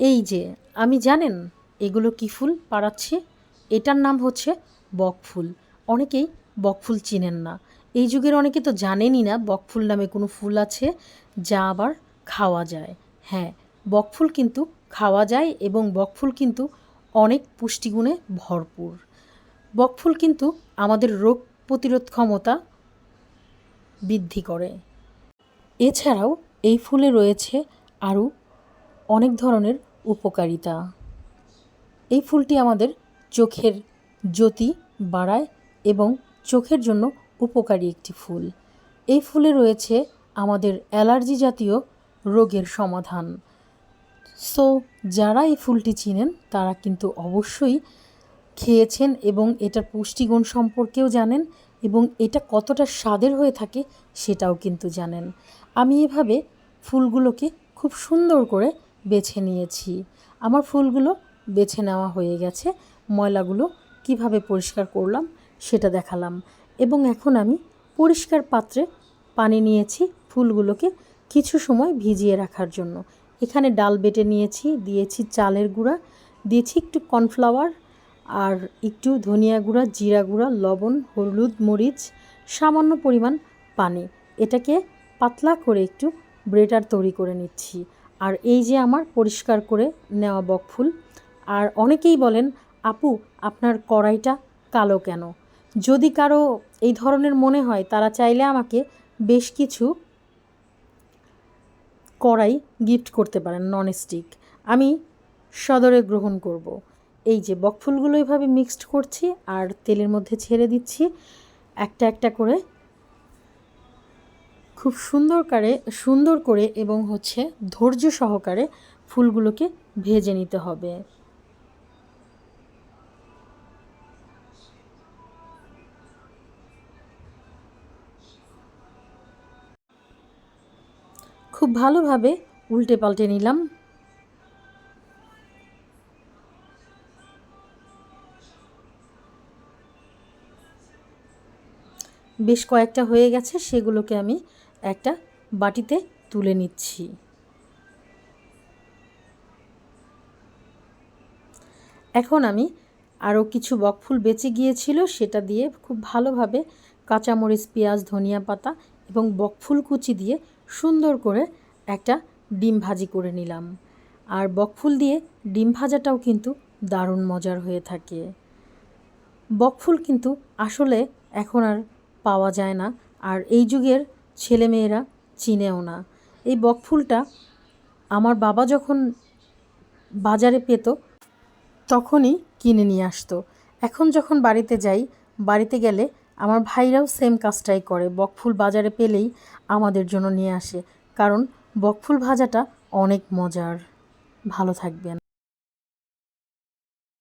এই যে, আমি জানেন এগুলো কি ফুল পাড়াচ্ছি? এটার নাম হচ্ছে বকফুল। অনেকেই বকফুল চিনেন না। এই যুগের অনেকে তো জানেনই না বকফুল নামে কোনো ফুল আছে যা আবার খাওয়া যায়। হ্যাঁ বকফুল কিন্তু খাওয়া যায় এবং বকফুল কিন্তু অনেক পুষ্টিগুণে ভরপুর। বকফুল কিন্তু আমাদের রোগ প্রতিরোধ ক্ষমতা বৃদ্ধি করে। এছাড়াও এই ফুলে রয়েছে আরও অনেক ধরনের উপকারিতা। এই ফুলটি আমাদের চোখের জ্যোতি বাড়ায় এবং চোখের জন্য উপকারী একটি ফুল। এই ফুলে রয়েছে আমাদের অ্যালার্জি জাতীয় রোগের সমাধান। সো, যারা এই ফুলটি চিনেন, তারা কিন্তু অবশ্যই খেয়েছেন এবং এটার পুষ্টিগুণ সম্পর্কেও জানেন এবং এটা কতটা স্বাদের হয়ে থাকে সেটাও কিন্তু জানেন। আমি এভাবে ফুলগুলোকে খুব সুন্দর করে বেছে নিয়েছি। আমার ফুলগুলো বেছে নেওয়া হয়ে গেছে। ময়লাগুলো কীভাবে পরিষ্কার করলাম সেটা দেখালাম। এবং এখন আমি পরিষ্কার পাত্রে পানি নিয়েছি ফুলগুলোকে কিছু সময় ভিজিয়ে রাখার জন্য। এখানে ডাল বেটে নিয়েছি, দিয়েছি চালের গুঁড়া, দিয়েছি একটু কর্নফ্লাওয়ার আর একটু ধনিয়া গুঁড়া, জিরা গুঁড়া, লবণ, হলুদ, মরিচ, সামান্য পরিমাণ পানি। এটাকে পাতলা করে একটু ব্রেটার তৈরি করে নিচ্ছি। আর এই যে আমার পরিষ্কার করে নেওয়া বকফুল, আর অনেকেই বলেন, আপু, আপনার কড়াইটা কালো কেন যদি কারও এই ধরনের মনে হয়, তারা চাইলে আমাকে বেশ কিছু কড়াই গিফট করতে পারেন ননস্টিক আমি সদরে গ্রহণ করব। এই যে বকফুলগুলো এইভাবে মিক্সড করছি, আর তেলের মধ্যে ছেড়ে দিচ্ছি, একটা একটা করে খুব সুন্দর করে সুন্দর করে এবং হচ্ছে ধৈর্য সহকারে ফুলগুলোকে ভেজে নিতে হবে। খুব ভালোভাবে উল্টে পাল্টে নিলাম। বেশ কয়েকটা হয়ে গেছে, সেগুলোকে আমি একটা বাটিতে তুলে নিচ্ছি। এখন আমি আরও কিছু বকফুল বেঁচে গিয়েছিল, সেটা দিয়ে খুব ভালোভাবে কাঁচামরিচ, পেঁয়াজ, ধনিয়া পাতা এবং বকফুল কুচি দিয়ে সুন্দর করে একটা ডিম ভাজি করে নিলাম। আর বকফুল দিয়ে ডিম ভাজাটাও কিন্তু দারুণ মজার হয়ে থাকে। বকফুল কিন্তু আসলে এখন আর পাওয়া যায় না। আর এই যুগের ছেলেমেয়েরা চিনেও না। এই বকফুলটা আমার বাবা যখন বাজারে পেত, তখনই কিনে নিয়ে আসতো। এখন যখন বাড়িতে যাই, বাড়িতে গেলে আমার ভাইরাও সেম কাজটাই করে। বকফুল বাজারে পেলেই আমাদের জন্য নিয়ে আসে। কারণ বকফুল ভাজাটা অনেক মজার। ভালো থাকবেন।